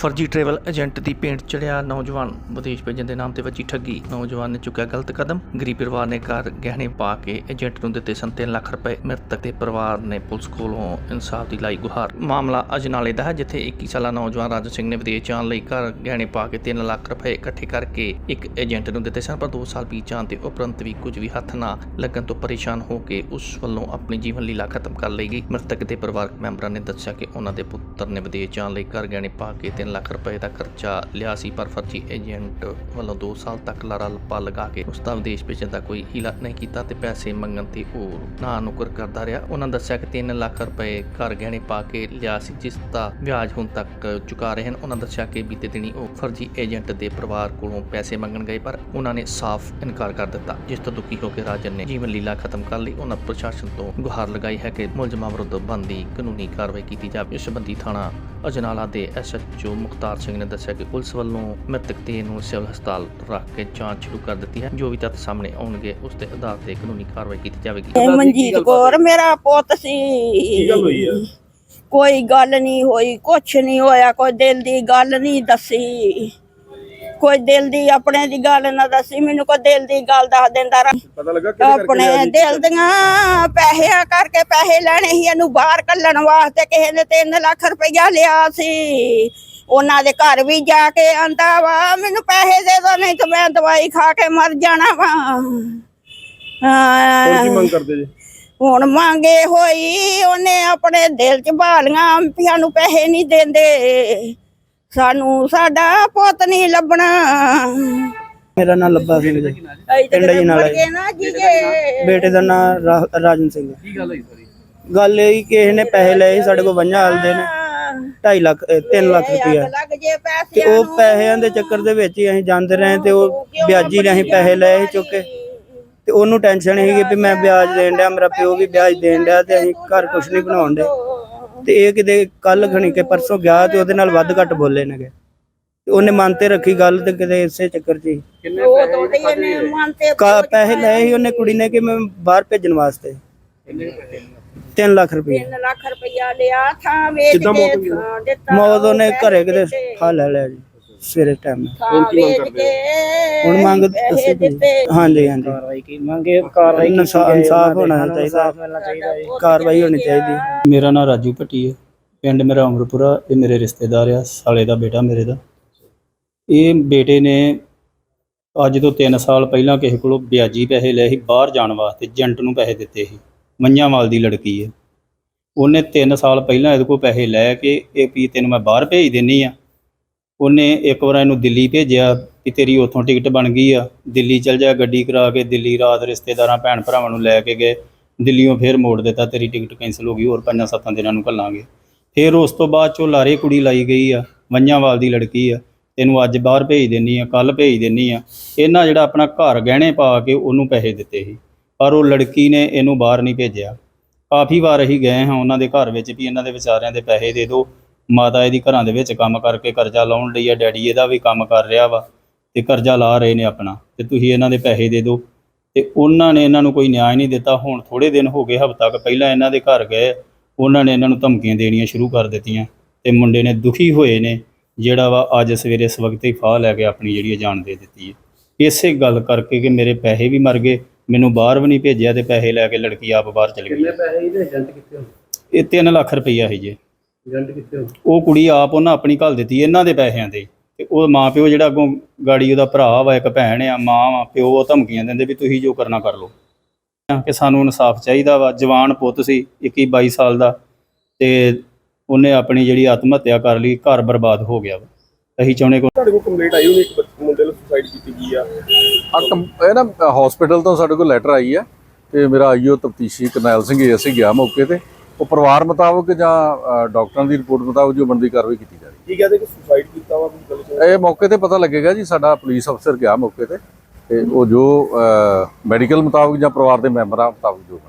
ਫਰਜ਼ੀ travel agent ਦੀ ਭੇਂਟ ਚੜਿਆ ਨੌਜਵਾਨ। ਵਿਦੇਸ਼ ਭੇਜਣ ਦੇ ਨਾਮ ਤੇ ਵੱਜੀ ਠੱਗੀ। ਨੌਜਵਾਨ ਨੇ ਚੁੱਕਿਆ ਗਲਤ ਕਦਮ। ਗਰੀਬ ਪਰਿਵਾਰ ਨੇ ਘਰ ਗਹਿਣੇ ਪਾ ਕੇ ਏਜੰਟ ਨੂੰ ਦਿੱਤੇ ਸਨ 3 ਲੱਖ ਰੁਪਏ। ਮ੍ਰਿਤਕ ਦੇ ਪਰਿਵਾਰ ਨੇ ਪੁਲਿਸ ਕੋਲੋਂ ਇਨਸਾਫ ਦੀ ਲਾਈ ਗੁਹਾਰ। ਮਾਮਲਾ ਅਜਨਾਲੇ ਦਾ ਹੈ, ਜਿੱਥੇ 21 ਸਾਲਾ ਨੌਜਵਾਨ ਰਾਜਨ ਸਿੰਘ ਨੇ ਵਿਦੇਸ਼ ਜਾਣ ਲਈ ਘਰ ਗਹਿਣੇ ਪਾ ਕੇ 3 ਲੱਖ ਰੁਪਏ ਇਕੱਠੇ ਕਰਕੇ ਇੱਕ ਏਜੰਟ ਨੂੰ ਦਿੱਤੇ ਸਨ, ਪਰ 2 ਸਾਲ ਬੀਤ ਜਾਣ ਤੇ ਉਪਰੰਤ ਵੀ ਕੁਝ ਵੀ ਹੱਥ ਨਾ ਲੱਗਣ ਤੋਂ ਪਰੇਸ਼ਾਨ ਹੋ ਕੇ ਉਸ ਵੱਲੋਂ ਆਪਣੀ ਜੀਵਨ ਲੀਲਾ ਖਤਮ ਕਰ ਲਈ ਗਈ। ਮ੍ਰਿਤਕ ਦੇ ਪਰਿਵਾਰਕ ਮੈਂਬਰਾਂ ਨੇ ਦੱਸਿਆ ਕਿ ਉਹਨਾਂ ਦੇ ਪੁੱਤਰ ਨੇ ਵਿਦੇਸ਼ ਜਾਣ ਲਈ ਘਰ ਗਹਿਣੇ ਪਾ ਕੇ 3 ਲੱਖ ਰੁਪਏ ਦਾ ਖਰਚਾ ਲਿਆ ਸੀ, ਪਰ ਫਰਜ਼ੀ ਏਜੰਟ ਵੱਲੋਂ 2 ਸਾਲ ਤੱਕ ਲਾਰਾ ਲੱਪਾ ਲਗਾ ਕੇ ਉਸ ਦਾ ਵਿਦੇਸ਼ ਭੇਜਣ ਦਾ ਕੋਈ ਹੀਲਾ ਨਹੀਂ ਕੀਤਾ ਤੇ ਪੈਸੇ ਮੰਗਣ ਤੇ ਉਹ ਨਾ ਨੁਕਰ ਕਰਦਾ ਰਿਹਾ। ਉਹਨਾਂ ਦੱਸਿਆ ਕਿ 3 ਲੱਖ ਰੁਪਏ ਘਰ ਗਹਿਣੇ ਪਾ ਕੇ ਲਿਆ ਸੀ, ਜਿਸ ਦਾ ਵਿਆਜ ਹੁਣ ਤੱਕ ਚੁਕਾ ਰਹੇ ਹਨ। ਉਹਨਾਂ ਦੱਸਿਆ ਕਿ ਬੀਤੇ ਦਿਨੀ ਉਹ ਫਰਜ਼ੀ ਏਜੰਟ ਦੇ ਪਰਿਵਾਰ ਕੋਲੋਂ ਪੈਸੇ ਮੰਗਣ ਗਏ, ਪਰ ਉਹਨਾਂ ਨੇ ਸਾਫ਼ ਇਨਕਾਰ ਕਰ ਦਿੱਤਾ, ਜਿਸ ਤੋਂ ਦੁਖੀ ਹੋ ਕੇ ਰਾਜਨ ਨੇ ਜੀਵਨ ਲੀਲਾ ਖਤਮ ਕਰ ਲਈ। ਉਹਨਾਂ ਪ੍ਰਸ਼ਾਸਨ ਤੋਂ ਗੁਹਾਰ ਲਗਾਈ ਹੈ ਕਿ ਮੁਲਜ਼ਮਾਂ ਵਿਰੁੱਧ ਬਣਦੀ ਕਾਨੂੰਨੀ ਕਾਰਵਾਈ ਕੀਤੀ ਜਾਵੇ। ਇਸ ਸੰਬੰਧੀ ਥਾਣਾ ਅਜਨਾਲਾ ਦੇ ਐਸਐਚਓ ਮੁਖਤਾਰ ਸਿੰਘ ਨੇ ਦੱਸਿਆ ਕਿ ਪੁਲਿਸ ਵੱਲੋਂ ਮ੍ਰਿਤਕ ਦੇ ਨੂੰ ਸਿਵਲ ਹਸਪਤਾਲ ਰੱਖ ਕੇ ਜਾਂਚ ਸ਼ੁਰੂ ਕਰ ਦਿੱਤੀ ਹੈ। ਜੋ ਵੀ ਤੱਥ ਸਾਹਮਣੇ ਆਉਣਗੇ ਉਸ ਦੇ ਆਧਾਰ ਤੇ ਕਾਨੂੰਨੀ ਕਾਰਵਾਈ ਕੀਤੀ ਜਾਵੇਗੀ। ਇਹ ਮਨਜੀਤ ਕੌਰ ਮੇਰਾ ਪੁੱਤ ਸੀ। ਕੀ ਗੱਲ ਹੋਈ ਆ? ਕੋਈ ਗੱਲ ਨਹੀਂ ਹੋਈ ਕੁਛ ਨਹੀਂ ਹੋਇਆ ਕੋਈ ਦਿਲ ਦੀ ਗੱਲ ਨਹੀਂ ਦੱਸੀ। ਕੋਈ ਦਿਲ ਦੀ ਆਪਣੇ ਦੀ ਗੱਲ ਨਾ ਦੱਸੀ ਮੈਨੂੰ ਕੋਈ ਦਿਲ ਦੀ ਗੱਲ ਦੱਸ ਦਿੰਦਾ ਰ- ਪਤਾ ਲੱਗਾ ਕਿਹਦੇ ਕਰਕੇ ਆਪਣੇ? ਦਿਲ ਦੀਆਂ ਪੈਸਿਆਂ ਕਰਕੇ ਪੈਸੇ ਲੈਣੇ ਸੀ ਇਹਨੂੰ ਬਾਹਰ ਕੱਢਣ ਵਾਸਤੇ ਕਿਸੇ ਨੇ 3 ਲੱਖ ਰੁਪਇਆ ਲਿਆ ਸੀ। ਉਹਨਾਂ ਦੇ ਘਰ ਵੀ ਜਾ ਕੇ ਆਂਦਾ ਵਾ ਮੈਨੂੰ ਪੈਸੇ ਦੇ ਦੋ ਨਹੀਂ ਤਾਂ ਮੈਂ ਦਵਾਈ ਖਾ ਕੇ ਮਰ ਜਾਣਾ ਵਾ। ਕੀ ਹਾਂ ਮੰਗ ਕਰਦੇ ਜੀ? ਹੁਣ ਮੰਗੇ ਹੋਈ ਉਹਨੇ ਆਪਣੇ ਦਿਲ ਚ ਭਾਲੀਆਂ ਵੀ ਸਾਨੂੰ ਪੈਸੇ ਨਹੀਂ ਦਿੰਦੇ। ਸਾਨੂੰ ਸਾਡਾ ਪੁੱਤ ਨਹੀਂ ਲੱਭਣਾ। ਮੇਰਾ ਨਾਮ ਲੱਭਾ ਸਿੰਘ ਜੀ। ਪਿੰਡ ਜੀ ਨਾਲ ਹੈ। ਨਾ ਬੇਟੇ ਦਾ ਨਾਮ ਰਾਜਨ ਸਿੰਘ ਕੀ ਗੱਲ ਹੋਈ ਸਾਰੀ? ਗੱਲ ਇਹ ਕਿ ਕਿਸੇ ਨੇ ਪੈਸੇ ਲਏ ਸੀ ਸਾਡੇ ਕੋਲ ਵੰਜਾ ਹਲਦੇ ਨੇ। 2.5 ਲੱਖ 3 ਲੱਖ ਰੁਪਇਆ ਲੱਗ ਜੇ ਤੇ ਪੈਸੇ ਉਹ ਪੈਸਿਆਂ ਦੇ ਚੱਕਰ ਦੇ ਵਿੱਚ ਹੀ ਅਸੀਂ ਜਾਂਦੇ ਰਹੇ ਤੇ ਉਹ ਵਿਆਜੀ ਨੇ ਅਸੀਂ ਪੈਸੇ ਲਏ ਸੀ ਚੁੱਕ ਕੇ। ਤੇ ਉਹਨੂੰ ਟੈਨਸ਼ਨ ਸੀਗੀ ਵੀ ਮੈਂ ਵਿਆਜ ਦੇਣ ਡਿਆ ਮੇਰਾ ਪਿਓ ਵੀ ਵਿਆਜ ਦੇਣ ਡਿਆ ਤੇ ਅਸੀਂ ਘਰ ਕੁਝ ਨਹੀਂ ਬਣਾਉਣ ਦੇ ਤੇ ਇਹ ਕਿਤੇ ਕੱਲ ਖਣੀ ਕੇ ਪਰਸੋਂ ਗਿਆ ਤੇ ਉਹਦੇ ਨਾਲ ਵੱਧ ਘੱਟ ਬੋਲੇ ਨੇਗੇ। ਤੇ ਉਹਨੇ ਮਨ ਤੇ ਰੱਖੀ ਗੱਲ ਤੇ ਕਿਤੇ ਇਸੇ ਚੱਕਰ 'ਚ ਹੀ। ਉਹ ਤੋਂ ਤੇ ਇਹਨੇ ਮਨ ਤੇ ਕਾ ਪੈਸੇ ਲਏ ਸੀ ਉਹਨੇ ਕੁੜੀ ਨੇ ਕਿ ਮੈਂ ਬਾਹਰ ਭੇਜਣ ਵਾਸਤੇ। 3 ਲੱਖ ਰੁਪਏ 3 ਲੱਖ ਰੁਪਇਆ ਲਿਆ ਥਾਂ ਵੇਚ ਕੇ ਦਿੱਤਾ ਮੌਤ ਉਹਨੇ ਘਰੇ ਕਿਤੇ। ਖਾ ਲੈ ਲਿਆ ਜੀ। ਸਵੇਰੇ ਟਾਈਮ ਵੇਚ ਕੇ ਹੁਣ ਮੰਗ ਅਸੀਂ ਹਾਂਜੀ ਹਾਂਜੀ। ਕਾਰਵਾਈ ਕੀ? ਮੰਗੇ ਕਾਰਵਾਈ ਇਨਸਾ- ਇਨਸਾਫ ਹੋਣਾ ਚਾਹੀਦਾ। ਕਾਰਵਾਈ ਹੋਣੀ ਚਾਹੀਦੀ। ਮੇਰਾ ਨਾਮ ਰਾਜੂ ਭੱਟੀ ਹੈ। ਪਿੰਡ ਮੇਰਾ ਅਮਰਪੁਰਾ ਇਹ ਮੇਰੇ ਰਿਸ਼ਤੇਦਾਰ ਆ ਸਾਲੇ ਦਾ ਬੇਟਾ ਮੇਰੇ ਦਾ। ਇਹ ਬੇਟੇ ਨੇ ਅੱਜ ਤੋਂ 3 ਸਾਲ ਪਹਿਲਾਂ ਕਿਸੇ ਕੋਲੋਂ ਵਿਆਜੀ ਪੈਸੇ ਲਏ ਸੀ ਬਾਹਰ ਜਾਣ ਵਾਸਤੇ ਏਜੰਟ ਨੂੰ ਪੈਸੇ ਦਿੱਤੇ ਸੀ। ਮੰਨਿਆਵਾਲ ਦੀ ਲੜਕੀ ਹੈ। ਉਹਨੇ 3 ਸਾਲ ਪਹਿਲਾਂ ਇਹਦੇ ਕੋਲ ਪੈਸੇ ਲੈ ਕੇ ਇਹ ਵੀ ਤੈਨੂੰ ਮੈਂ ਬਾਹਰ ਭੇਜ ਦਿੰਨੀ ਆ। ਉਹਨੇ ਇੱਕ ਵਾਰ ਇਹਨੂੰ ਦਿੱਲੀ ਭੇਜਿਆ ਕਿ ਤੇਰੀ ਉੱਥੋਂ ਟਿਕਟ ਬਣ ਗਈ ਆ। ਦਿੱਲੀ ਚਲ ਜਾ ਗੱਡੀ ਕਰਾ ਕੇ, ਦਿੱਲੀ ਰਾਤ ਰਿਸ਼ਤੇਦਾਰਾਂ, ਭੈਣ ਭਰਾਵਾਂ ਨੂੰ ਲੈ ਕੇ ਗਏ। ਦਿੱਲੀੋਂ ਫੇਰ ਮੋੜ ਦਿੱਤਾ, ਤੇਰੀ ਟਿਕਟ ਕੈਂਸਲ ਹੋ ਗਈ, ਹੋਰ ਪੰਜਾਂ ਸੱਤਾਂ ਦਿਨਾਂ ਨੂੰ ਘੱਲਾਂਗੇ। ਫਿਰ ਉਸ ਤੋਂ ਬਾਅਦ ਚੋਂ ਲਾਰੇ ਕੁੜੀ ਲਾਈ ਗਈ ਆ ਮੰਨਿਆਵਾਲ ਦੀ ਲੜਕੀ ਆ। ਤੈਨੂੰ ਅੱਜ ਬਾਹਰ ਭੇਜ ਦਿੰਨੀ ਆ ਕੱਲ ਭੇਜ ਦਿੰਨੀ ਆ। ਇਹਨਾਂ ਜਿਹੜਾ ਆਪਣਾ ਘਰ ਗਹਿਣੇ ਪਾ ਕੇ ਉਹਨੂੰ ਪੈਸੇ ਦਿੱਤੇ ਸੀ, ਪਰ ਉਹ ਲੜਕੀ ਨੇ ਇਹਨੂੰ ਬਾਹਰ ਨਹੀਂ ਭੇਜਿਆ। ਕਾਫੀ ਵਾਰ ਅਸੀਂ ਗਏ ਹਾਂ ਉਹਨਾਂ ਦੇ ਘਰ ਵਿੱਚ ਵੀ ਇਹਨਾਂ ਦੇ ਵਿਚਾਰਿਆਂ ਦੇ ਪੈਸੇ ਦੇ ਦਿਓ। ਮਾਤਾ ਇਹਦੀ ਘਰਾਂ ਦੇ ਵਿੱਚ ਕੰਮ ਕਰਕੇ ਕਰਜ਼ਾ ਲਾਉਣ ਲਈ ਆ ਡੈਡੀ ਇਹਦਾ ਵੀ ਕੰਮ ਕਰ ਰਿਹਾ ਵਾ ਤੇ ਕਰਜ਼ਾ ਲਾ ਰਹੇ ਨੇ ਆਪਣਾ ਤੇ ਤੁਸੀਂ ਇਹਨਾਂ ਦੇ ਪੈਸੇ ਦੇ ਦਿਓ। ਤੇ ਉਹਨਾਂ ਨੇ ਇਹਨਾਂ ਨੂੰ ਕੋਈ ਨਿਆਂ ਨਹੀਂ ਦਿੱਤਾ। ਹੁਣ ਥੋੜੇ ਦਿਨ ਹੋ ਗਏ ਹਫ਼ਤਾ ਕੁ ਪਹਿਲਾਂ ਇਹਨਾਂ ਦੇ ਘਰ ਗਏ ਉਹਨਾਂ ਨੇ ਇਹਨਾਂ ਨੂੰ ਧਮਕੀਆਂ ਦੇਣੀਆਂ ਸ਼ੁਰੂ ਕਰ ਦਿੱਤੀਆਂ ਤੇ ਮੁੰਡੇ ਨੇ ਦੁਖੀ ਹੋਏ ਨੇ ਜਿਹੜਾ ਵਾ ਅੱਜ ਸਵੇਰੇ ਇਸ ਵਕਤ ਹੀ ਫਾਹ ਲੈ ਕੇ ਆਪਣੀ ਜਿਹੜੀ ਜਾਨ ਦੇ ਦਿੱਤੀ ਹੈ ਇਸੇ ਗੱਲ ਕਰਕੇ ਕਿ ਮੇਰੇ ਪੈਸੇ ਵੀ ਮਰ ਗਏ ਮੈਨੂੰ ਬਾਹਰ ਵੀ ਨਹੀਂ ਭੇਜਿਆ ਤੇ ਪੈਸੇ ਲੈ ਕੇ ਲੜਕੀ ਆਪ ਬਾਹਰ ਚਲੀ ਗਈ। ਪੈਸੇ ਇਹਦੇ ਏਜੰਟ ਕਿੱਥੇ ਹੋ ਇਹ 3 ਲੱਖ ਰੁਪਈਆ ਹੈ ਜੀ। ਏਜੰਟ ਕਿੱਥੇ ਹੋ? ਉਹ ਕੁੜੀ ਆਪ ਉਹਨਾਂ ਆਪਣੀ ਘੱਲ ਦਿੱਤੀ ਇਹਨਾਂ ਦੇ ਪੈਸਿਆਂ ਦੇ ਤੇ ਉਹ ਮਾਂ ਪਿਓ ਜਿਹੜਾ ਅੱਗੋਂ ਗਾੜੀ ਉਹਦਾ ਭਰਾ ਵਾ ਇੱਕ ਭੈਣ ਆ ਮਾਂ ਵਾ ਪਿਓ ਉਹ ਧਮਕੀਆਂ ਦਿੰਦੇ ਵੀ ਤੁਸੀਂ ਜੋ ਕਰਨਾ ਕਰ ਲਓ। ਕਿ ਸਾਨੂੰ ਇਨਸਾਫ ਚਾਹੀਦਾ ਵਾ। ਜਵਾਨ ਪੁੱਤ ਸੀ 21 22 ਸਾਲ ਦਾ। ਤੇ ਉਹਨੇ ਆਪਣੀ ਜਿਹੜੀ ਆਤਮ ਹੱਤਿਆ ਕਰ ਲਈ ਘਰ ਬਰਬਾਦ ਹੋ ਗਿਆ ਵਾ। ਅਸੀਂ ਚਾਹੁੰਦੇ ਕਿ ਤੁਹਾਡੇ ਕੋਲ ਕੰਪਲੇਂਟ ਆਈ ਉਹਨੇ ਇੱਕ ਮੁੰਡੇ ਨੂੰ ਸੁਸਾਈਡ ਕੀਤੀ ਗਈ ਆ। ਆ ਇਹ ਨਾ ਹਸਪੀਟਲ ਤੋਂ ਸਾਡੇ ਕੋਲ ਲੈਟਰ ਆਈ ਹੈ ਤੇ ਮੇਰਾ ਆਈਓ ਤਫਤੀਸ਼ੀ ਕਰਨੈਲ ਸਿੰਘ ਏਐਸਸੀ ਗਿਆ ਮੌਕੇ ਤੇ। ਉਹ ਪਰਿਵਾਰ ਮੁਤਾਬਕ ਜਾਂ ਡਾਕਟਰਾਂ ਦੀ ਰਿਪੋਰਟ ਮੁਤਾਬਕ ਜੋ ਬਣਦੀ ਕਾਰਵਾਈ ਕੀਤੀ ਜਾ ਰਹੀ ਕੀ ਕਹਿੰਦੇ ਕਿ ਸੁਸਾਈਡ ਕੀਤਾ ਵਾ ਕੋਈ ਗੱਲ ਹੈ ਇਹ ਮੌਕੇ ਤੇ ਪਤਾ ਲੱਗੇਗਾ ਜੀ ਸਾਡਾ ਪੁਲਿਸ ਅਫਸਰ ਗਿਆ ਮੌਕੇ ਤੇ ਤੇ ਉਹ ਜੋ ਮੈਡੀਕਲ ਮੁਤਾਬਕ ਜਾਂ ਪਰਿਵਾਰ ਦੇ ਮੈਂਬਰਾਂ ਮੁਤਾਬਕ ਜੋ